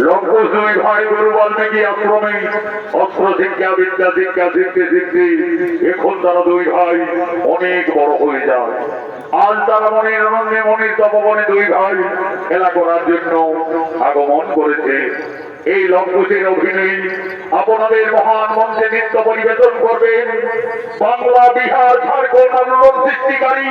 লঙ্কুশ দুই ভাই গুরু বাল্মীকি অস্ত্র শিক্ষা বিদ্যা শিক্ষা শিখতে দুই ভাই অনেক বড় হয়ে যায় আজ তারা মনের আনন্দে তপবনে দুই ভাই খেলা করার জন্য আগমন করেছে। এই লঙ্কুশের অভিনয় আপনাদের মহান মঞ্চে নৃত্য পরিবেশন করবেন বাংলা, বিহার, ঝাড়খণ্ড আন্দোলন সৃষ্টিকারী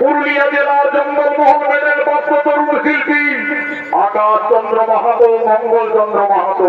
পুরুলিয়া জেলার জঙ্গলমোহন মেলের তরুণ শিল্পী আকাশ চন্দ্র মাহাতো, মঙ্গল চন্দ্র মাহাতো।